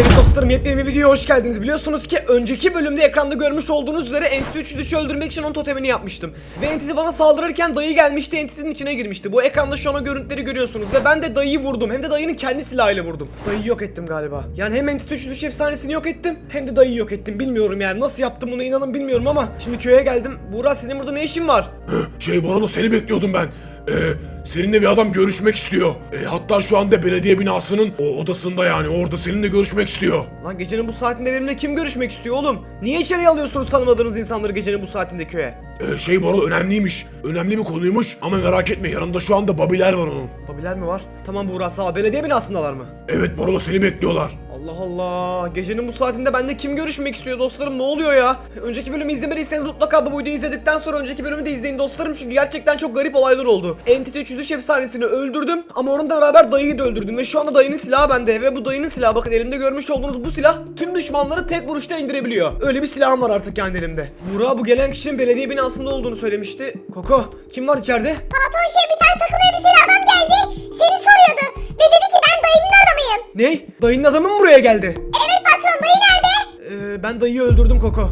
Evet dostlarım yepyeni bir videoya hoş geldiniz. Biliyorsunuz ki önceki bölümde ekranda görmüş olduğunuz üzere Entity 3 düşü öldürmek için onun totemini yapmıştım. Ve Entity bana saldırırken dayı gelmişti Entity'nin içine girmişti. Bu ekranda şu an o görüntüleri görüyorsunuz. Ve ben de dayıyı vurdum. Hem de dayının kendi silahıyla vurdum. Dayıyı yok ettim galiba. Yani hem Entity 3 düş efsanesini yok ettim hem de dayıyı yok ettim. Bilmiyorum yani nasıl yaptım bunu inanın bilmiyorum ama şimdi köye geldim. Buğra senin burada ne işin var? Şey Borolo seni bekliyordum ben. Ee, seninle bir adam görüşmek istiyor. Ee, hatta şu anda belediye binasının o odasında yani orada seninle görüşmek istiyor. Lan gecenin bu saatinde benimle kim görüşmek istiyor oğlum? Niye içeriye alıyorsunuz tanımadığınız insanları gecenin bu saatinde köye? Ee, şey Borolo önemliymiş. Önemli bir konuymuş ama merak etme yanında şu anda babiler var onun. Babiler mi var? Tamam Buğra sağ ol. Belediye binasındalar mı? Evet Borolo seni bekliyorlar. Allah Allah. Gecenin bu saatinde bende kim görüşmek istiyor dostlarım? Ne oluyor ya? Önceki bölümü izlemediyseniz mutlaka bu videoyu izledikten sonra önceki bölümü de izleyin dostlarım. Çünkü gerçekten çok garip olaylar oldu. Entity 3. Düş efsanesini öldürdüm ama onunla beraber dayıyı da öldürdüm. Ve şu anda dayının silahı bende. Ve bu dayının silahı bakın elimde görmüş olduğunuz bu silah tüm düşmanları tek vuruşta indirebiliyor. Öyle bir silahım var artık kendi elimde. Burak bu gelen kişinin belediye binasında olduğunu söylemişti. Koko kim var içeride? Patron şey bir tane takım elbiseli adam geldi. Seni soruyordu. Ve dedi ki ben dayının adamıyım. Ne? Dayının adamı mı buraya geldi? Evet patron dayı nerede? Ee, ben dayıyı öldürdüm Koko. Hey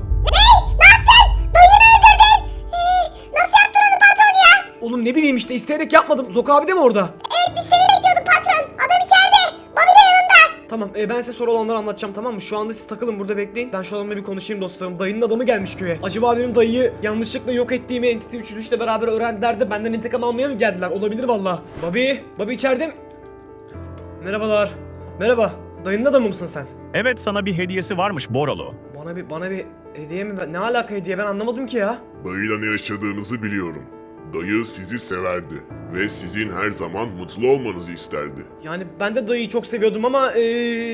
ne yaptın? Dayını öldürdün. Ee, nasıl yaptın onu patron ya? Oğlum ne bileyim işte isteyerek yapmadım. Zok abi de mi orada? Evet biz seni bekliyorduk patron. Adam içeride. Bobby de yanında. Tamam e, ben size soru olanları anlatacağım tamam mı? Şu anda siz takılın burada bekleyin. Ben şu adamla bir konuşayım dostlarım. Dayının adamı gelmiş köye. Acaba benim dayıyı yanlışlıkla yok ettiğimi Entity 303 ile beraber öğrendiler de benden intikam almaya mı geldiler? Olabilir valla. Bobby, Bobby içeride mi? Merhabalar. Merhaba. Dayının adamı mısın sen? Evet sana bir hediyesi varmış Boralo. Bana bir bana bir hediye mi? Ne alaka hediye ben anlamadım ki ya. Dayıyla ne yaşadığınızı biliyorum. Dayı sizi severdi ve sizin her zaman mutlu olmanızı isterdi. Yani ben de dayıyı çok seviyordum ama e,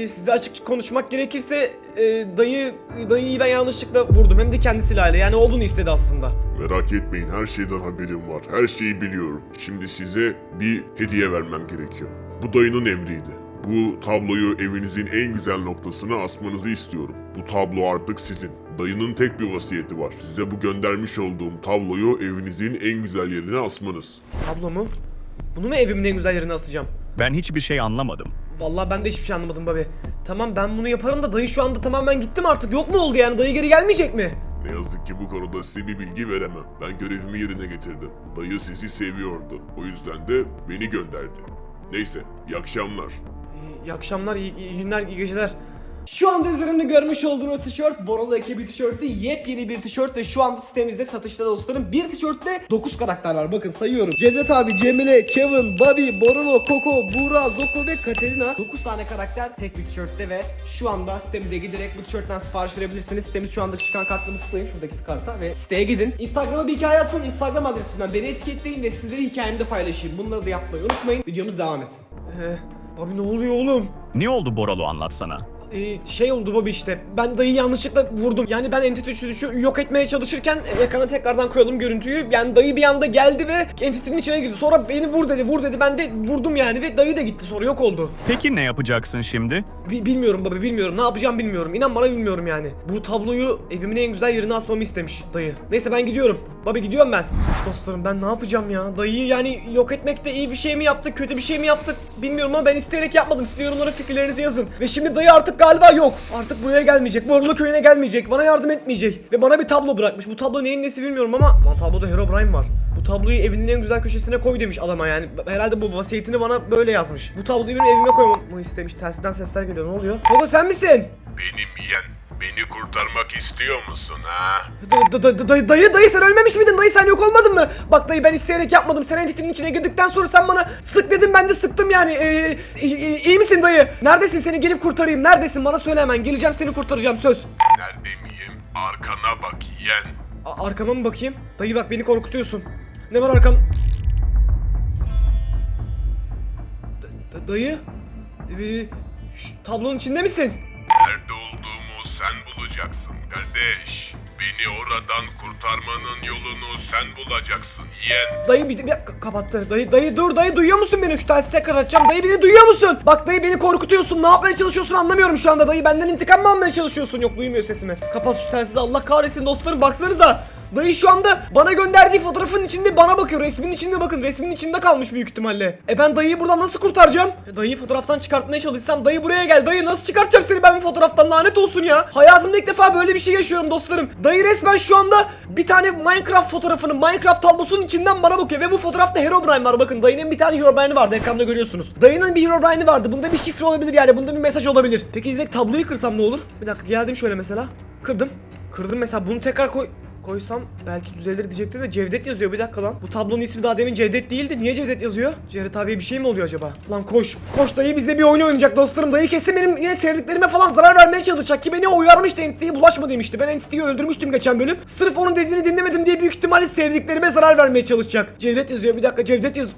size açık konuşmak gerekirse e, dayı dayıyı ben yanlışlıkla vurdum hem de kendi silahıyla. Yani o bunu istedi aslında. Merak etmeyin her şeyden haberim var. Her şeyi biliyorum. Şimdi size bir hediye vermem gerekiyor. Bu dayının emriydi. Bu tabloyu evinizin en güzel noktasına asmanızı istiyorum. Bu tablo artık sizin. Dayının tek bir vasiyeti var. Size bu göndermiş olduğum tabloyu evinizin en güzel yerine asmanız. Tablo mu? Bunu mu evimin en güzel yerine asacağım? Ben hiçbir şey anlamadım. Vallahi ben de hiçbir şey anlamadım babi. Tamam ben bunu yaparım da dayı şu anda tamamen gittim artık. Yok mu oldu yani? Dayı geri gelmeyecek mi? Ne yazık ki bu konuda size bir bilgi veremem. Ben görevimi yerine getirdim. Dayı sizi seviyordu. O yüzden de beni gönderdi. Neyse, iyi akşamlar. İyi akşamlar, iyi, iyi günler, iyi geceler. Şu anda üzerimde görmüş olduğunuz tişört Borolo ekibi tişörtü yepyeni bir tişört ve şu anda sitemizde satışta dostlarım. Bir tişörtte 9 karakter var bakın sayıyorum. Cevdet abi, Cemile, Kevin, Bobby, Borolo, Koko, Buğra, Zoko ve Katerina. 9 tane karakter tek bir tişörtte ve şu anda sitemize giderek bu tişörtten sipariş verebilirsiniz. Sitemiz şu anda çıkan kartları tıklayın şuradaki karta ve siteye gidin. Instagram'a bir hikaye atın. Instagram adresimden beni etiketleyin ve sizleri hikayemde paylaşayım. Bunları da yapmayı unutmayın. Videomuz devam etsin. Ee, abi ne oluyor oğlum? Ne oldu Boralo anlatsana. Ee, şey oldu Bobby işte. Ben dayıyı yanlışlıkla vurdum. Yani ben Entity 3'ü yok etmeye çalışırken ekrana tekrardan koyalım görüntüyü. Yani dayı bir anda geldi ve Entity'nin içine girdi. Sonra beni vur dedi, vur dedi. Ben de vurdum yani ve dayı da gitti sonra yok oldu. Peki ne yapacaksın şimdi? Bi- bilmiyorum baba bilmiyorum. Ne yapacağım bilmiyorum. İnan bana bilmiyorum yani. Bu tabloyu evimin en güzel yerine asmamı istemiş dayı. Neyse ben gidiyorum. Baba gidiyorum ben. Dostlarım ben ne yapacağım ya? Dayıyı yani yok etmekte iyi bir şey mi yaptık, kötü bir şey mi yaptık bilmiyorum ama ben isteyerek yapmadım. Siz yorumlara fikirlerinizi yazın. Ve şimdi dayı artık galiba yok. Artık buraya gelmeyecek. Borlu köyüne gelmeyecek. Bana yardım etmeyecek. Ve bana bir tablo bırakmış. Bu tablo neyin nesi bilmiyorum ama lan tabloda Herobrine var. Bu tabloyu evinin en güzel köşesine koy demiş adama yani. Herhalde bu vasiyetini bana böyle yazmış. Bu tabloyu benim evime koymamı istemiş. Telsizden sesler geliyor. Ne oluyor? Gogo sen misin? Benim yeğen, beni kurtarmak istiyor musun ha? Da- da- da- dayı, dayı, dayı sen ölmemiş miydin? Dayı sen yok olmadın mı? Bak dayı ben isteyerek yapmadım. Sen entitinin içine girdikten sonra sen bana sık dedin ben de sıktım yani. Ee, iyi, iyi- iyi misin dayı? Neredesin seni gelip kurtarayım? Neredesin? Bana söyle hemen. Geleceğim seni kurtaracağım söz. Nerede miyim? Arkana bak yeğen. A- arkama mı bakayım? Dayı bak beni korkutuyorsun. Ne var arkam? Da- dayı? Ee, şu tablonun içinde misin? Nerede olduğumu sen bulacaksın kardeş. Beni oradan kurtarmanın yolunu sen bulacaksın yeğen. Dayı bir, bir ka- kapattı. Dayı dayı dur dayı duyuyor musun beni? Şu telsiz tekrar açacağım. Dayı beni duyuyor musun? Bak dayı beni korkutuyorsun. Ne yapmaya çalışıyorsun anlamıyorum şu anda. Dayı benden intikam mı almaya çalışıyorsun? Yok duymuyor sesimi. Kapat şu telsizi Allah kahretsin dostlarım baksanıza. Dayı şu anda bana gönderdiği fotoğrafın içinde bana bakıyor. Resmin içinde bakın. Resmin içinde kalmış büyük ihtimalle. E ben dayıyı buradan nasıl kurtaracağım? E, fotoğraftan çıkartmaya çalışsam dayı buraya gel. Dayı nasıl çıkartacağım seni ben bu fotoğraftan lanet olsun ya. Hayatımda ilk defa böyle bir şey yaşıyorum dostlarım. Dayı resmen şu anda bir tane Minecraft fotoğrafının Minecraft tablosunun içinden bana bakıyor ve bu fotoğrafta Herobrine var. Bakın dayının bir tane Herobrine'i vardı ekranda görüyorsunuz. Dayının bir Herobrine'i vardı. Bunda bir şifre olabilir yani. Bunda bir mesaj olabilir. Peki direkt tabloyu kırsam ne olur? Bir dakika geldim şöyle mesela. Kırdım. Kırdım mesela bunu tekrar koy koysam belki düzelir diyecektim de Cevdet yazıyor bir dakika lan. Bu tablonun ismi daha demin Cevdet değildi. Niye Cevdet yazıyor? Cevdet abiye bir şey mi oluyor acaba? Lan koş. Koş dayı bize bir oyun oynayacak dostlarım. Dayı kesin benim yine sevdiklerime falan zarar vermeye çalışacak ki beni uyarmıştı Entity'ye bulaşma demişti. Ben Entity'yi öldürmüştüm geçen bölüm. Sırf onun dediğini dinlemedim diye büyük ihtimalle sevdiklerime zarar vermeye çalışacak. Cevdet yazıyor bir dakika Cevdet yaz.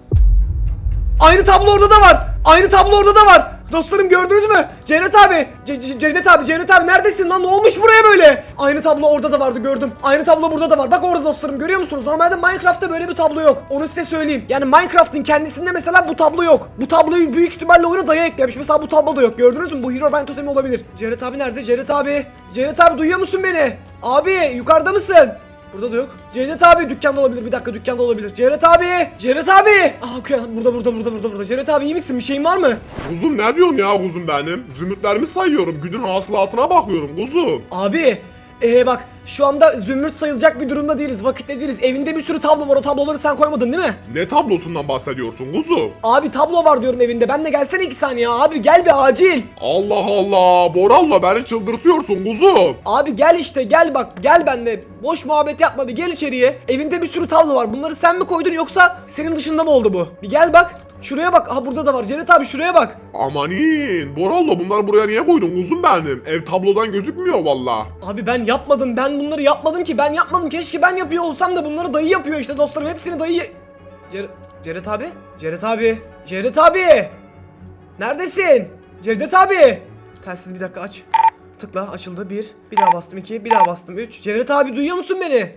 Aynı tablo orada da var. Aynı tablo orada da var. Dostlarım gördünüz mü? Cevdet abi, Ce- Ce- Cevdet abi, Cevdet abi neredesin lan? Ne olmuş buraya böyle? Aynı tablo orada da vardı gördüm. Aynı tablo burada da var. Bak orada dostlarım görüyor musunuz? Normalde Minecraft'ta böyle bir tablo yok. Onu size söyleyeyim. Yani Minecraft'ın kendisinde mesela bu tablo yok. Bu tabloyu büyük ihtimalle oyuna daya eklemiş. Mesela bu tablo da yok. Gördünüz mü? Bu Herobrine totemi olabilir. Cevdet abi nerede? Cevdet abi. Cevdet abi duyuyor musun beni? Abi yukarıda mısın? Burada da yok. Cevdet abi dükkanda olabilir. Bir dakika dükkanda olabilir. Cevdet abi! Cevdet abi! Aa okey. Burada burada burada burada burada. Cevdet abi iyi misin? Bir şeyin var mı? Kuzum ne diyorsun ya kuzum benim? Zümrütlerimi sayıyorum. Günün hasılatına bakıyorum kuzum. Abi ee bak şu anda zümrüt sayılacak bir durumda değiliz. Vakitte değiliz. Evinde bir sürü tablo var. O tabloları sen koymadın değil mi? Ne tablosundan bahsediyorsun kuzum? Abi tablo var diyorum evinde. Ben de gelsene iki saniye abi. Gel bir acil. Allah Allah. Boral'la beni çıldırtıyorsun kuzum. Abi gel işte gel bak gel bende. Boş muhabbet yapma bir gel içeriye. Evinde bir sürü tablo var. Bunları sen mi koydun yoksa senin dışında mı oldu bu? Bir gel bak. Şuraya bak. Aha burada da var. Cevdet abi şuraya bak. Amanin. Boral'la bunları buraya niye koydun kuzum benim? Ev tablodan gözükmüyor valla. Abi ben yapmadım. Ben bunları yapmadım ki. Ben yapmadım. Keşke ben yapıyor olsam da bunları dayı yapıyor işte dostlarım. Hepsini dayı... Cer Cevdet abi? Cevdet abi? Cevdet abi! Neredesin? Cevdet abi! Telsiz bir dakika aç. Tıkla açıldı. Bir. Bir daha bastım iki. Bir daha bastım üç. Cevdet abi duyuyor musun beni?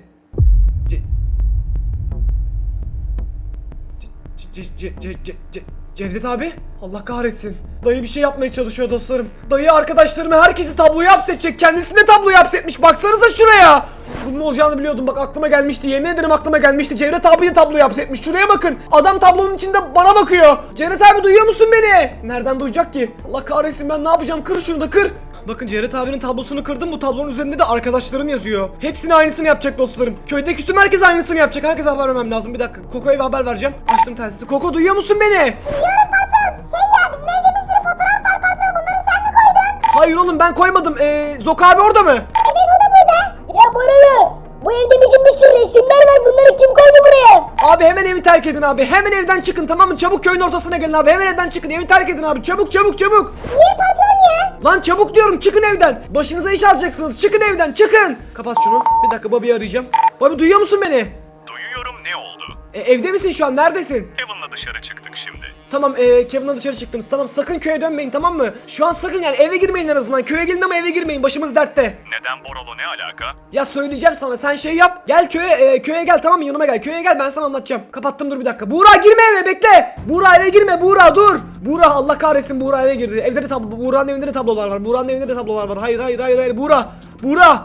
Ce Ce Ce Ce Ce Cevdet abi Allah kahretsin. Dayı bir şey yapmaya çalışıyor dostlarım. Dayı arkadaşlarımı herkesi tabloya hapsedecek. Kendisini de tabloya hapsetmiş. Baksanıza şuraya. Bunun olacağını biliyordum. Bak aklıma gelmişti. Yemin ederim aklıma gelmişti. Cevdet abi de tabloya hapsetmiş. Şuraya bakın. Adam tablonun içinde bana bakıyor. Cevdet abi duyuyor musun beni? Nereden duyacak ki? Allah kahretsin ben ne yapacağım? Kır şunu da kır. Bakın Cevdet abinin tablosunu kırdım. Bu tablonun üzerinde de arkadaşlarım yazıyor. Hepsini aynısını yapacak dostlarım. Köydeki tüm herkes aynısını yapacak. Herkese haber vermem lazım. Bir dakika. Koko'ya bir haber vereceğim. Açtım telsizi. Koko duyuyor musun beni? Duyuyorum patron. Şey ya bizim evde bir sürü fotoğraf var patron. Bunları sen mi koydun? Hayır oğlum ben koymadım. Ee, Zok abi orada mı? Evet o da burada. Ya Bora'ya. Bu evde bizim bir sürü resimler var. Bunları kim koydu buraya? Abi hemen evi terk edin abi. Hemen evden çıkın tamam mı? Çabuk köyün ortasına gelin abi. Hemen evden çıkın. Evi terk edin abi. Çabuk çabuk çabuk. Niye patron ya? Lan çabuk diyorum çıkın evden. Başınıza iş alacaksınız. Çıkın evden çıkın. Kapat şunu. Bir dakika Bobby'yi arayacağım. Bobby duyuyor musun beni? Duyuyorum ne oldu? E, evde misin şu an? Neredesin? Kevin'la dışarı çıktık şimdi. Tamam e, Kevin'la dışarı çıktınız. Tamam sakın köye dönmeyin tamam mı? Şu an sakın yani eve girmeyin en azından. Köye gelin ama eve girmeyin. Başımız dertte. Neden Boralo ne alaka? Ya söyleyeceğim sana sen şey yap. Gel köye e, köye gel tamam mı yanıma gel. Köye gel ben sana anlatacağım. Kapattım dur bir dakika. Buğra girme eve bekle. Buğra eve girme Buğra dur. Buğra Allah kahretsin Buğra eve girdi. Evde de tablo. Buğra'nın evinde de tablolar var. Buğra'nın evinde de tablolar var. Hayır hayır hayır hayır Buğra. Buğra.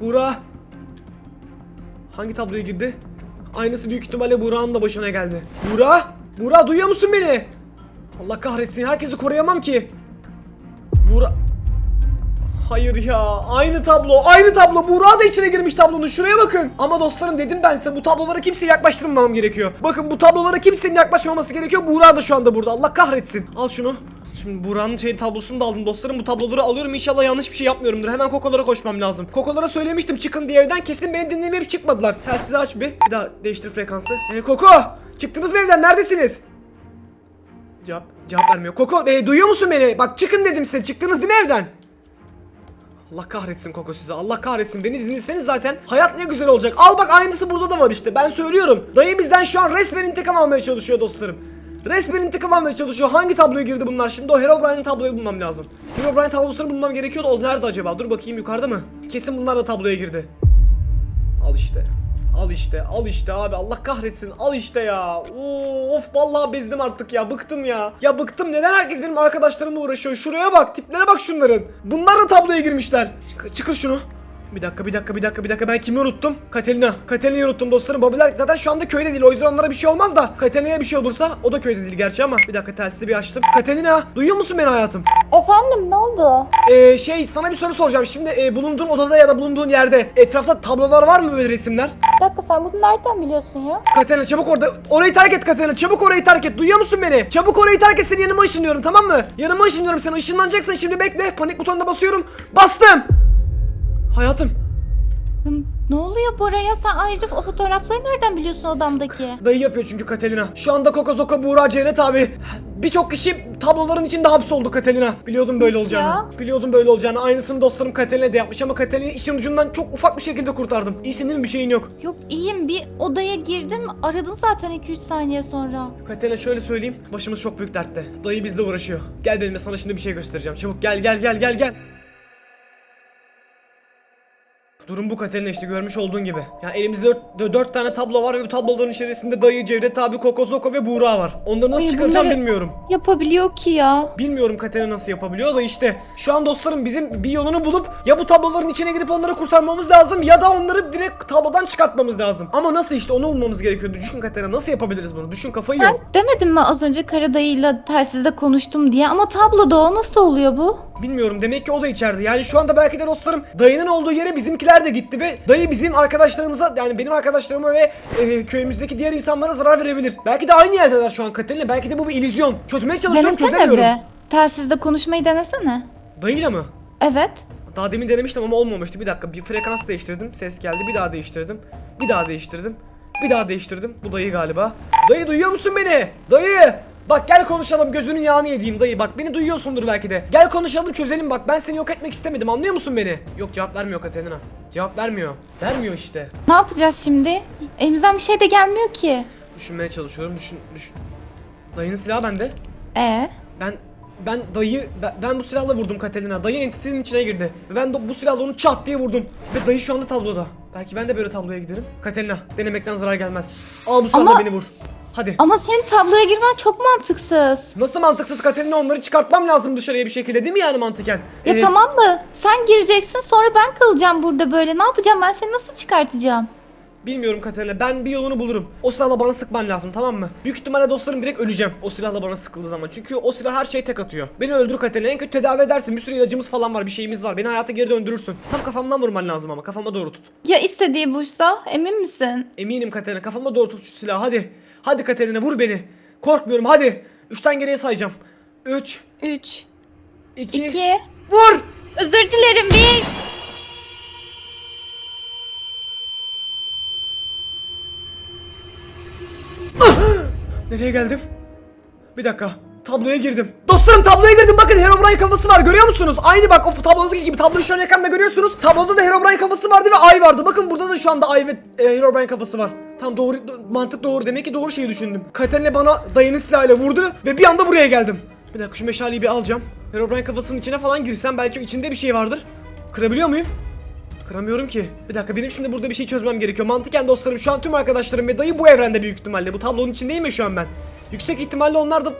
Buğra. Hangi tabloya girdi? Aynısı büyük ihtimalle Buğra'nın da başına geldi. Buğra. Buğra duyuyor musun beni? Allah kahretsin herkesi koruyamam ki. Buğra. Hayır ya aynı tablo aynı tablo. Buğra da içine girmiş tablonun şuraya bakın. Ama dostlarım dedim ben size bu tablolara kimseye yaklaştırmamam gerekiyor. Bakın bu tablolara kimsenin yaklaşmaması gerekiyor. Buğra da şu anda burada Allah kahretsin. Al şunu. Şimdi Buğra'nın şey tablosunu da aldım. Dostlarım bu tabloları alıyorum. İnşallah yanlış bir şey yapmıyorumdur. Hemen Kokolara koşmam lazım. Kokolara söylemiştim çıkın diye evden. Kesin beni dinlemeyip çıkmadılar. Telsizi aç bir. Bir daha değiştir frekansı. Ee, Koko çıktınız mı evden neredesiniz Cevap, cevap vermiyor Koko e, duyuyor musun beni bak çıkın dedim size çıktınız değil mi evden Allah kahretsin Koko size. Allah kahretsin. Beni dinleseniz zaten hayat ne güzel olacak. Al bak aynısı burada da var işte. Ben söylüyorum. Dayı bizden şu an resmen intikam almaya çalışıyor dostlarım. Resmen intikam almaya çalışıyor. Hangi tabloya girdi bunlar şimdi? O Herobrine'in tabloyu bulmam lazım. Herobrine tablosunu bulmam gerekiyordu. O nerede acaba? Dur bakayım yukarıda mı? Kesin bunlar da tabloya girdi. Al işte. Al işte, al işte abi Allah kahretsin al işte ya. Of vallahi bezdim artık ya bıktım ya. Ya bıktım neden herkes benim arkadaşlarımla uğraşıyor? Şuraya bak tiplere bak şunların. Bunlar da tabloya girmişler. Çık, çıkır şunu. Bir dakika bir dakika bir dakika bir dakika ben kimi unuttum? Katelina. Katelina'yı unuttum dostlarım. Babiler zaten şu anda köyde değil. O yüzden onlara bir şey olmaz da. Katelina'ya bir şey olursa o da köyde değil gerçi ama. Bir dakika telsizi bir açtım. Katelina duyuyor musun beni hayatım? Efendim ne oldu? Ee, şey sana bir soru soracağım. Şimdi e, bulunduğun odada ya da bulunduğun yerde etrafta tablolar var mı böyle resimler? Bir dakika sen bunu nereden biliyorsun ya? Katerina çabuk orada orayı terk et Katerina çabuk orayı terk et duyuyor musun beni? Çabuk orayı terk et seni yanıma ışınlıyorum tamam mı? Yanıma ışınlıyorum seni ışınlanacaksın şimdi bekle panik butonuna basıyorum bastım Hayatım. Ne oluyor Bora ya? Sen ayrıca o fotoğrafları nereden biliyorsun odamdaki? dayı yapıyor çünkü Katerina Şu anda Koko Zoko Buğra Cevdet abi. Birçok kişi tabloların içinde hapsoldu Katerina Biliyordum böyle Nasıl olacağını. ya? Biliyordum böyle olacağını. Aynısını dostlarım Katerina de yapmış ama Katerina'yı işin ucundan çok ufak bir şekilde kurtardım. İyisin değil mi? Bir şeyin yok. Yok iyiyim. Bir odaya girdim. Aradın zaten 2-3 saniye sonra. Katerina şöyle söyleyeyim. Başımız çok büyük dertte. Dayı bizle uğraşıyor. Gel benimle sana şimdi bir şey göstereceğim. Çabuk gel gel gel gel gel Durum bu Katerina işte görmüş olduğun gibi. Yani elimizde dört, dört tane tablo var ve bu tabloların içerisinde dayı, Cevdet abi, Koko Zoko ve Buğra var. Onları nasıl Ay, çıkaracağım bunları- bilmiyorum. Yapabiliyor ki ya. Bilmiyorum Katerina nasıl yapabiliyor da işte şu an dostlarım bizim bir yolunu bulup ya bu tabloların içine girip onları kurtarmamız lazım ya da onları direkt tablodan çıkartmamız lazım. Ama nasıl işte onu bulmamız gerekiyor. Düşün Katerina nasıl yapabiliriz bunu? Düşün kafayı Sen yok. demedin mi az önce Karadayı'yla telsizde konuştum diye ama tabloda o nasıl oluyor bu? Bilmiyorum demek ki o da içeride. Yani şu anda belki de dostlarım dayının olduğu yere bizimkiler de gitti ve dayı bizim arkadaşlarımıza yani benim arkadaşlarıma ve e, köyümüzdeki diğer insanlara zarar verebilir. Belki de aynı yerdeler şu an Katerina. Belki de bu bir illüzyon. Çözmeye çalışıyorum Denesene çözemiyorum. be. Telsizde konuşmayı denesene. Dayıyla mı? Evet. Daha demin denemiştim ama olmamıştı. Bir dakika bir frekans değiştirdim. Ses geldi. Bir daha değiştirdim. Bir daha değiştirdim. Bir daha değiştirdim. Bu dayı galiba. Dayı duyuyor musun beni? Dayı! Bak gel konuşalım gözünün yağını yediğim dayı bak beni duyuyorsundur belki de. Gel konuşalım çözelim bak ben seni yok etmek istemedim anlıyor musun beni? Yok cevap vermiyor Katerina. Cevap vermiyor. Vermiyor işte. Ne yapacağız şimdi? Elimizden bir şey de gelmiyor ki. Düşünmeye çalışıyorum düşün düşün. Dayının silahı bende. E Ben ben dayı ben, ben bu silahla vurdum Katerina. Dayı entity'nin içine girdi. Ve ben de bu silahla onu çat diye vurdum. Ve dayı şu anda tabloda. Belki ben de böyle tabloya giderim. Katerina denemekten zarar gelmez. Al bu silahla Ama- beni vur. Hadi. ama senin tabloya girmen çok mantıksız. Nasıl mantıksız Katerina onları çıkartmam lazım dışarıya bir şekilde değil mi yani mantıken? Ya Ee, tamam mı? Sen gireceksin sonra ben kalacağım burada böyle. Ne yapacağım ben seni nasıl çıkartacağım? Bilmiyorum Katerina ben bir yolunu bulurum. O silahla bana sıkman lazım tamam mı? Büyük ihtimalle dostlarım direkt öleceğim. O silahla bana sıkıldığı zaman. Çünkü o silah her şeyi tek atıyor. Beni öldür Katerina en kötü tedavi edersin. Bir sürü ilacımız falan var bir şeyimiz var. Beni hayata geri döndürürsün. Tam kafamdan vurman lazım ama kafama doğru tut. Ya istediği buysa emin misin? Eminim Katerina kafama doğru tut şu silahı hadi. Hadi Katerina vur beni. Korkmuyorum hadi. Üçten geriye sayacağım. Üç, 3, iki, 2, vur! özür dilerim 1. Nereye geldim? Bir dakika. Tabloya girdim. Dostlarım tabloya girdim. Bakın Herobrine kafası var. Görüyor musunuz? Aynı bak o tablodaki gibi. Tabloyu şu an ekranda görüyorsunuz. Tabloda da Herobrine kafası vardı ve ay vardı. Bakın burada da şu anda ay ve e, Herobrine kafası var. Tam doğru do- mantık doğru. Demek ki doğru şeyi düşündüm. Katerina bana dayının silahıyla vurdu ve bir anda buraya geldim. Bir dakika şu meşaleyi bir alacağım. Herobrine kafasının içine falan girsem belki içinde bir şey vardır. Kırabiliyor muyum? Kıramıyorum ki. Bir dakika benim şimdi burada bir şey çözmem gerekiyor. Mantıken dostlarım şu an tüm arkadaşlarım ve dayı bu evrende büyük ihtimalle. Bu tablonun içindeyim ya şu an ben. Yüksek ihtimalle onlar da...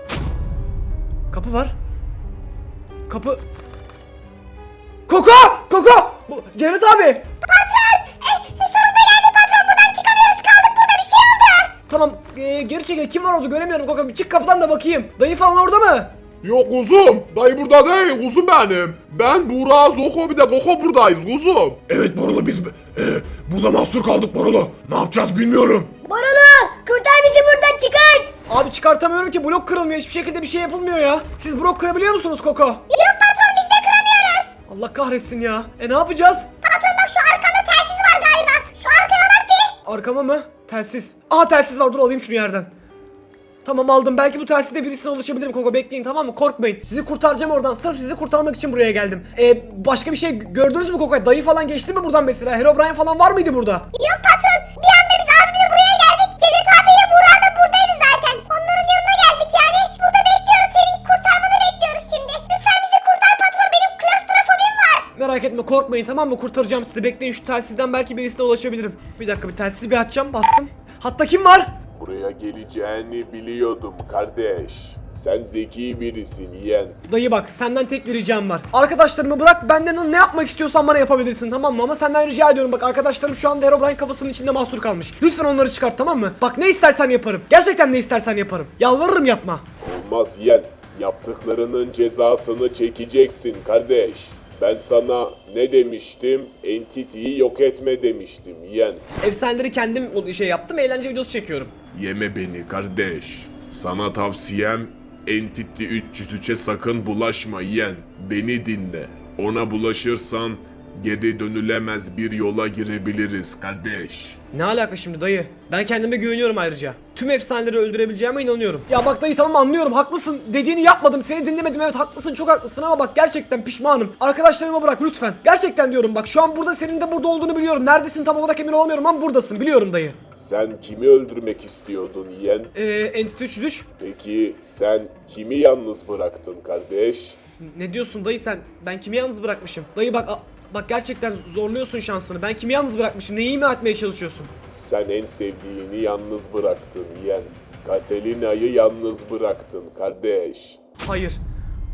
Kapı var. Kapı... Koko! Koko! Bu, Cevdet abi! Tamam e, geri çekil kim var orada göremiyorum Koko bir çık kapıdan da bakayım. Dayı falan orada mı? Yok kuzum. Dayı burada değil kuzum benim. Ben Buğra, Zoko bir de Koko buradayız kuzum. Evet Borulu biz e, burada mahsur kaldık Borulu. Ne yapacağız bilmiyorum. Borulu kurtar bizi buradan çıkart. Abi çıkartamıyorum ki blok kırılmıyor hiçbir şekilde bir şey yapılmıyor ya. Siz blok kırabiliyor musunuz Koko? Yok patron biz de kıramıyoruz. Allah kahretsin ya. E ne yapacağız? Patron bak şu arkanda telsiz var galiba. Şu arkana bak bir. Arkama mı? Telsiz. Aha telsiz var dur alayım şunu yerden. Tamam aldım. Belki bu telsizde birisine ulaşabilirim Koko. Bekleyin tamam mı? Korkmayın. Sizi kurtaracağım oradan. Sırf sizi kurtarmak için buraya geldim. E başka bir şey gördünüz mü Koko? Dayı falan geçti mi buradan mesela? Herobrine falan var mıydı burada? Yok patron bir anda korkmayın tamam mı? Kurtaracağım sizi. Bekleyin şu telsizden belki birisine ulaşabilirim. Bir dakika bir telsizi bir açacağım. Bastım. Hatta kim var? Buraya geleceğini biliyordum kardeş. Sen zeki birisin yeğen. Dayı bak senden tek bir ricam var. Arkadaşlarımı bırak benden ne yapmak istiyorsan bana yapabilirsin tamam mı? Ama senden rica ediyorum bak arkadaşlarım şu anda Herobrine kafasının içinde mahsur kalmış. Lütfen onları çıkart tamam mı? Bak ne istersen yaparım. Gerçekten ne istersen yaparım. Yalvarırım yapma. Olmaz yeğen. Yaptıklarının cezasını çekeceksin kardeş. Ben sana ne demiştim? Entity'yi yok etme demiştim yeğen. Efsaneleri kendim o şey yaptım eğlence videosu çekiyorum. Yeme beni kardeş. Sana tavsiyem Entity 303'e sakın bulaşma yeğen. Beni dinle. Ona bulaşırsan geri dönülemez bir yola girebiliriz kardeş. Ne alaka şimdi dayı? Ben kendime güveniyorum ayrıca. Tüm efsaneleri öldürebileceğime inanıyorum. Ya bak dayı tamam anlıyorum haklısın. Dediğini yapmadım seni dinlemedim evet haklısın çok haklısın ama bak gerçekten pişmanım. Arkadaşlarıma bırak lütfen. Gerçekten diyorum bak şu an burada senin de burada olduğunu biliyorum. Neredesin tam olarak emin olamıyorum ama buradasın biliyorum dayı. Sen kimi öldürmek istiyordun yeğen? Eee Entity 303. Peki sen kimi yalnız bıraktın kardeş? Ne diyorsun dayı sen? Ben kimi yalnız bırakmışım? Dayı bak bak gerçekten zorluyorsun şansını. Ben kimi yalnız bırakmışım? Neyi ima etmeye çalışıyorsun? Sen en sevdiğini yalnız bıraktın yeğen. Katalina'yı yalnız bıraktın kardeş. Hayır.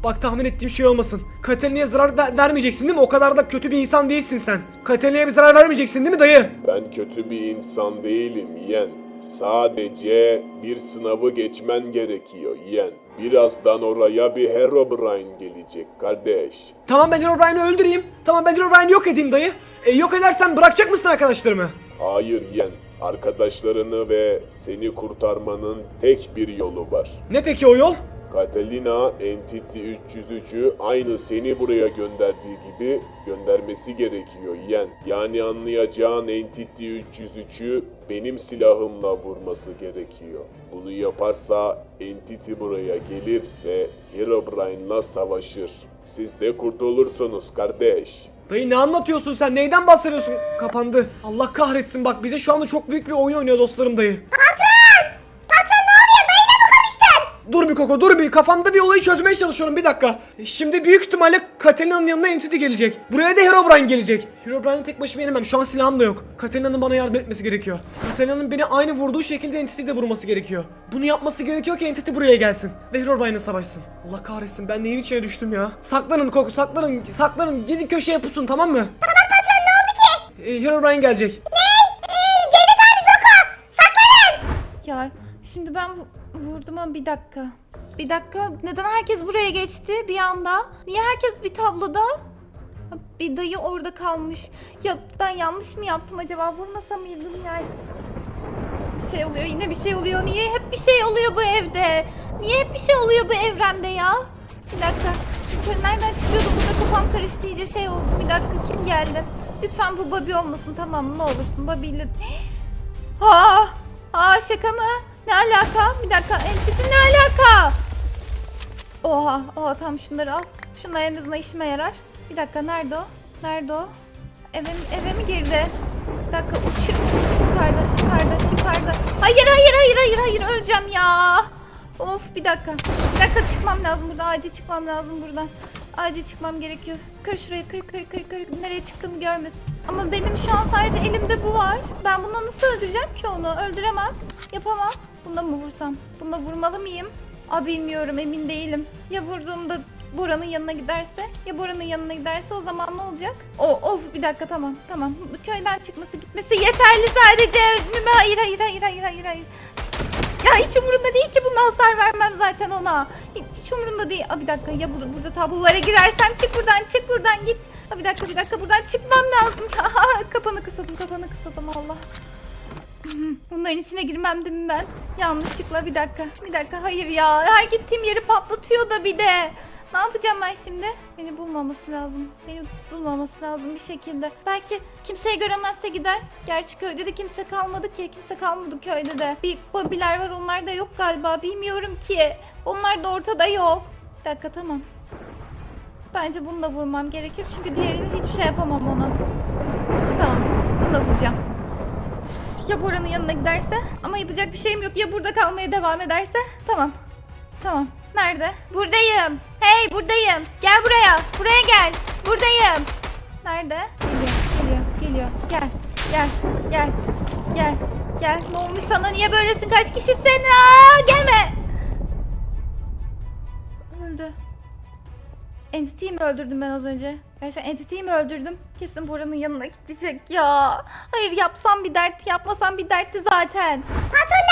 Bak tahmin ettiğim şey olmasın. Katalina'ya zarar ver- vermeyeceksin değil mi? O kadar da kötü bir insan değilsin sen. Katalina'ya bir zarar vermeyeceksin değil mi dayı? Ben kötü bir insan değilim yeğen. Sadece bir sınavı geçmen gerekiyor yeğen. Birazdan oraya bir Herobrine gelecek kardeş. Tamam ben Herobrine'i öldüreyim. Tamam ben Herobrine'i yok edeyim dayı. E, yok edersen bırakacak mısın arkadaşlarımı? Hayır yeğen. Arkadaşlarını ve seni kurtarmanın tek bir yolu var. Ne peki o yol? Catalina Entity 303'ü aynı seni buraya gönderdiği gibi göndermesi gerekiyor yeğen. Yani anlayacağın Entity 303'ü benim silahımla vurması gerekiyor. Bunu yaparsa Entity buraya gelir ve Herobrine'la savaşır. Siz de kurtulursunuz kardeş. Dayı ne anlatıyorsun sen? Neyden bahsediyorsun? Kapandı. Allah kahretsin bak bize şu anda çok büyük bir oyun oynuyor dostlarım dayı. Dur bir Koko dur bir kafamda bir olayı çözmeye çalışıyorum bir dakika. Şimdi büyük ihtimalle Katalina'nın yanına Entity gelecek. Buraya da Herobrine gelecek. Herobrine'i tek başıma yenemem şu an silahım da yok. Katalina'nın bana yardım etmesi gerekiyor. Katalina'nın beni aynı vurduğu şekilde Entity'yi de vurması gerekiyor. Bunu yapması gerekiyor ki Entity buraya gelsin. Ve Herobrine'le savaşsın. Allah kahretsin ben neyin içine düştüm ya. Saklanın Koko saklanın saklanın gidin köşeye pusun tamam mı? Tamam patron ne oldu ki? Herobrine gelecek. Ya şimdi ben vu- vurdum ama bir dakika. Bir dakika neden herkes buraya geçti bir anda? Niye herkes bir tabloda? Ha, Bir dayı orada kalmış. Ya ben yanlış mı yaptım acaba? Vurmasa mıydım yani? Bir şey oluyor yine bir şey oluyor. Niye hep bir şey oluyor bu evde? Niye hep bir şey oluyor bu evrende ya? Bir dakika. Nereden çıkıyordum? Burada kafam karıştı iyice şey oldu. Bir dakika kim geldi? Lütfen bu Bobby olmasın tamam mı? Ne olursun Bobby ile... Aa, aa şaka mı? Ne alaka? Bir dakika entity ne alaka? Oha, oha tamam şunları al. Şunlar en azından işime yarar. Bir dakika nerede o? Nerede o? Eve, eve mi girdi? Bir dakika uçuyor. Yukarıda, yukarıda, yukarıda. Hayır, hayır, hayır, hayır, hayır. Öleceğim ya. Of bir dakika. Bir dakika çıkmam lazım buradan. Acil çıkmam lazım buradan. Acil çıkmam gerekiyor. Kır şuraya, kır, kır, kır, kır. Nereye çıktığımı görmesin. Ama benim şu an sadece elimde bu var. Ben bununla nasıl öldüreceğim ki onu? Öldüremem. Yapamam. Bunda mı vursam? Bunda vurmalı mıyım? Aa bilmiyorum emin değilim. Ya vurduğumda Bora'nın yanına giderse ya Bora'nın yanına giderse o zaman ne olacak? O of bir dakika tamam tamam. Köyden çıkması gitmesi yeterli sadece. Hayır hayır hayır hayır hayır hayır. Ya hiç umurunda değil ki bundan hasar vermem zaten ona. Hiç, hiç umurunda değil. Aa bir dakika ya burada, burada tablolara girersem çık buradan çık buradan git. Aa bir dakika bir dakika buradan çıkmam lazım. kapanı kısadım kapanı kısadım Allah. Bunların içine girmem değil mi ben? Yanlışlıkla bir dakika. Bir dakika hayır ya. Her gittiğim yeri patlatıyor da bir de. Ne yapacağım ben şimdi? Beni bulmaması lazım. Beni bulmaması lazım bir şekilde. Belki kimseyi göremezse gider. Gerçi köyde de kimse kalmadı ki. Kimse kalmadı köyde de. Bir babiler var onlar da yok galiba. Bilmiyorum ki. Onlar da ortada yok. Bir dakika tamam. Bence bunu da vurmam gerekir. Çünkü diğerini hiçbir şey yapamam ona. Tamam. Bunu da vuracağım. Ya Bora'nın yanına giderse? Ama yapacak bir şeyim yok. Ya burada kalmaya devam ederse? Tamam. Tamam. Nerede? Buradayım. Hey buradayım. Gel buraya. Buraya gel. Buradayım. Nerede? Geliyor. Geliyor. Geliyor. Gel. Gel. Gel. Gel. Gel. Ne olmuş sana? Niye böylesin? Kaç kişisin? Aa, gelme. Entity'yi mi öldürdüm ben az önce? Gerçekten Entity'yi mi öldürdüm? Kesin Bora'nın yanına gidecek ya. Hayır yapsam bir dert, yapmasam bir dertti zaten. Patron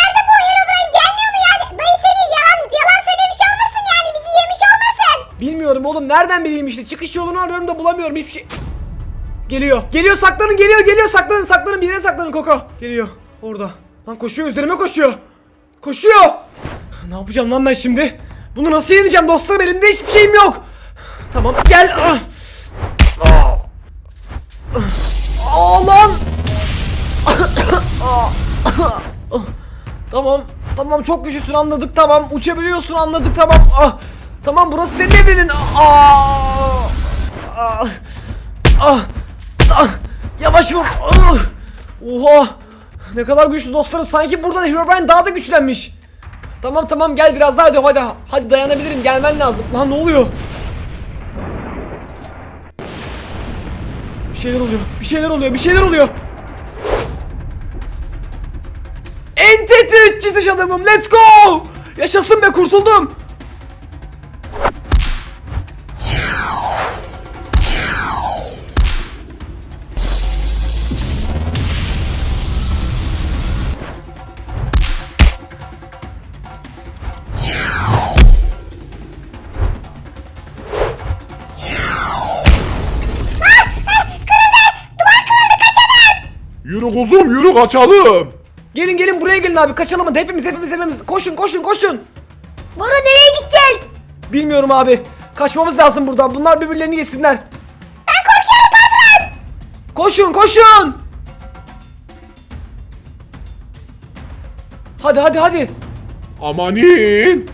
Bilmiyorum oğlum nereden bileyim işte çıkış yolunu arıyorum da bulamıyorum hiçbir şey. Geliyor. Geliyor saklanın geliyor geliyor saklanın saklanın bir yere saklanın Koko. Geliyor. Orada. Lan koşuyor üzerime koşuyor. Koşuyor. Ne yapacağım lan ben şimdi? Bunu nasıl yeneceğim dostlarım elimde hiçbir şeyim yok. Tamam gel. Ah. Ah. Ah. Ah. Tamam. Tamam çok güçlüsün anladık tamam. Uçabiliyorsun anladık tamam. Ah. Tamam burası senin evinin. Ah. Ah. Ah. Ah. Yavaş vur. Ah. Oha. Ne kadar güçlü dostlarım. Sanki burada Herobrine daha da güçlenmiş. Tamam tamam gel biraz daha hadi hadi. Hadi dayanabilirim gelmen lazım. Lan ne oluyor? Bir şeyler oluyor. Bir şeyler oluyor. Bir şeyler oluyor. Entity 300 adamım. Let's go. Yaşasın be kurtuldum. Yürü kuzum yürü kaçalım. Gelin gelin buraya gelin abi. Kaçalım hadi hepimiz hepimiz hepimiz. Koşun koşun koşun. Bora nereye gideceğiz? Bilmiyorum abi. Kaçmamız lazım buradan. Bunlar birbirlerini yesinler. Ben korkuyorum patron. Koşun koşun. Hadi hadi hadi. Amanin.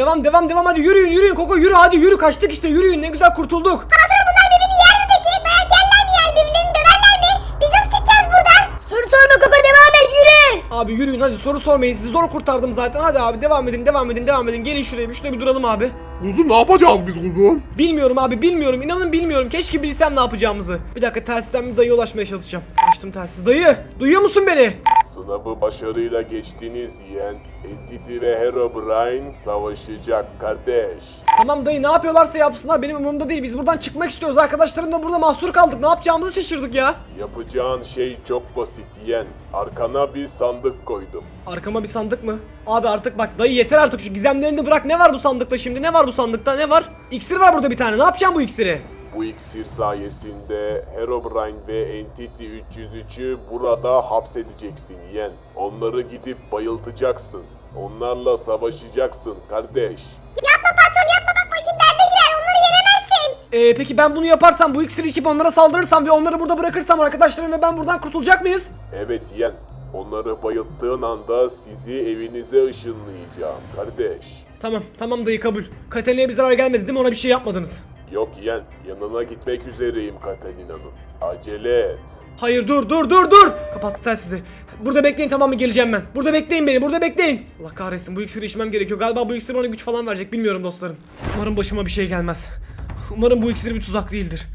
Devam devam devam hadi yürüyün yürüyün Koko yürü hadi yürü kaçtık işte yürüyün ne güzel kurtulduk. Patron bunlar birbirini yer mi peki? Dayak yerler mi yani birbirlerini döverler mi? Biz nasıl çıkacağız buradan? Soru sorma Koko devam et yürü. Abi yürüyün hadi soru sormayın sizi zor kurtardım zaten hadi abi devam edin devam edin devam edin gelin şuraya bir şuraya bir duralım abi. Kuzum ne yapacağız biz kuzum? Bilmiyorum abi bilmiyorum inanın bilmiyorum keşke bilsem ne yapacağımızı. Bir dakika telsizden bir dayı ulaşmaya çalışacağım. Açtım telsiz dayı duyuyor musun beni? Sınavı başarıyla geçtiniz yeğen. Entity ve Herobrine savaşacak kardeş. Tamam dayı ne yapıyorlarsa yapsınlar benim umurumda değil biz buradan çıkmak istiyoruz arkadaşlarımla burada mahsur kaldık ne yapacağımızı şaşırdık ya. Yapacağın şey çok basit yeğen. Arkana bir sandık koydum. Arkama bir sandık mı? Abi artık bak dayı yeter artık şu gizemlerini bırak ne var bu sandıkta şimdi ne var bu sandıkta ne var? İksir var burada bir tane ne yapacağım bu iksiri? Bu iksir sayesinde Herobrine ve Entity 303'ü burada hapsedeceksin yeğen. Onları gidip bayıltacaksın. Onlarla savaşacaksın kardeş. Yapma patron yapma bak başın derde girer onları yenemezsin. Ee, peki ben bunu yaparsam bu iksiri içip onlara saldırırsam ve onları burada bırakırsam arkadaşlarım ve ben buradan kurtulacak mıyız? Evet yeğen. Onları bayılttığın anda sizi evinize ışınlayacağım kardeş. Tamam tamam dayı kabul. Katalina'ya bir zarar gelmedi değil mi ona bir şey yapmadınız? Yok yeğen, yanına gitmek üzereyim Katalina'nın. Acele et. Hayır dur dur dur dur. Kapattı telsizi. Burada bekleyin tamam mı geleceğim ben. Burada bekleyin beni burada bekleyin. Allah kahretsin bu iksiri içmem gerekiyor. Galiba bu iksir bana güç falan verecek bilmiyorum dostlarım. Umarım başıma bir şey gelmez. Umarım bu iksir bir tuzak değildir.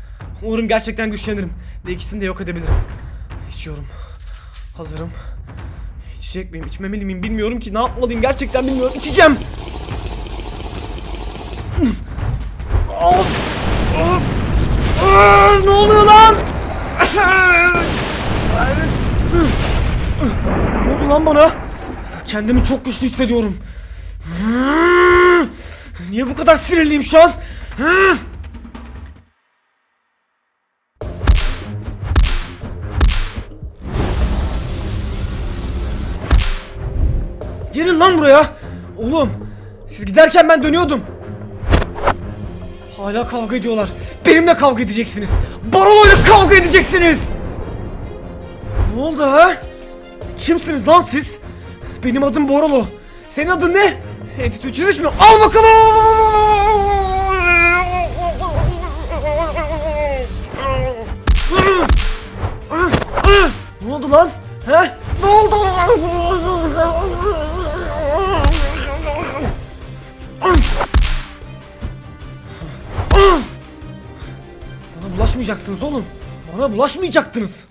Umarım gerçekten güçlenirim. Ve ikisini de yok edebilirim. İçiyorum. Hazırım. İçecek miyim içmemeli miyim bilmiyorum ki ne yapmalıyım gerçekten bilmiyorum. İçeceğim. Ne oluyor lan? Ne oldu lan bana? Kendimi çok güçlü hissediyorum. Niye bu kadar sinirliyim şu an? Oğlum, siz giderken ben dönüyordum. Hala kavga ediyorlar. Benimle kavga edeceksiniz. Barolo'yla kavga edeceksiniz. Ne oldu ha? Kimsiniz lan siz? Benim adım Borolo. Senin adın ne? Entity 303 mü? Al bakalım. Bana bulaşmayacaktınız.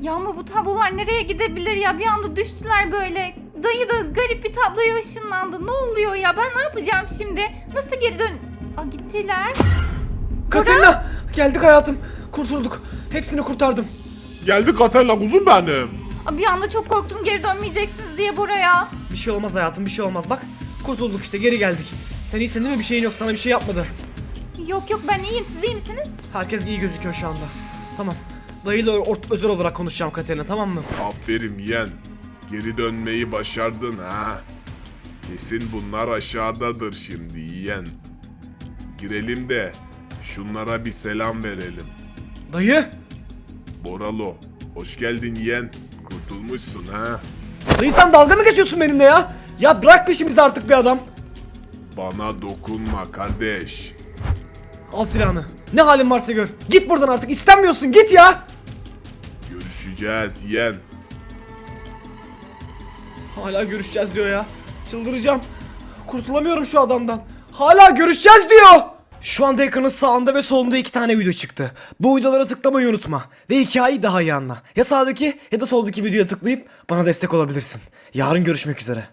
Ya ama bu tablolar nereye gidebilir ya? Bir anda düştüler böyle. Dayı da garip bir tabloya ışınlandı. Ne oluyor ya? Ben ne yapacağım şimdi? Nasıl geri dön... Aa gittiler. Katerina geldik hayatım. Kurtulduk. Hepsini kurtardım. Geldi Katerina kuzum benim. Aa, bir anda çok korktum geri dönmeyeceksiniz diye buraya. Bir şey olmaz hayatım bir şey olmaz. Bak kurtulduk işte geri geldik. Sen iyisin değil mi? Bir şeyin yok sana bir şey yapmadı. Yok yok ben iyiyim. Siz iyi misiniz? Herkes iyi gözüküyor şu anda. Tamam. Dayıyla or- özel olarak konuşacağım Katerina tamam mı? Aferin yeğen. Geri dönmeyi başardın ha. Kesin bunlar aşağıdadır şimdi yeğen. Girelim de şunlara bir selam verelim. Dayı. Boralo, hoş geldin yeğen. Kurtulmuşsun ha. Dayı sen dalga mı geçiyorsun benimle ya? Ya bırak peşimizi artık bir adam. Bana dokunma kardeş. Al silahını. Ne halin varsa gör. Git buradan artık istenmiyorsun git ya. Görüşeceğiz yeğen. Hala görüşeceğiz diyor ya. Çıldıracağım. Kurtulamıyorum şu adamdan. Hala görüşeceğiz diyor. Şu anda ekranın sağında ve solunda iki tane video çıktı. Bu videolara tıklamayı unutma. Ve hikayeyi daha iyi anla. Ya sağdaki ya da soldaki videoya tıklayıp bana destek olabilirsin. Yarın görüşmek üzere.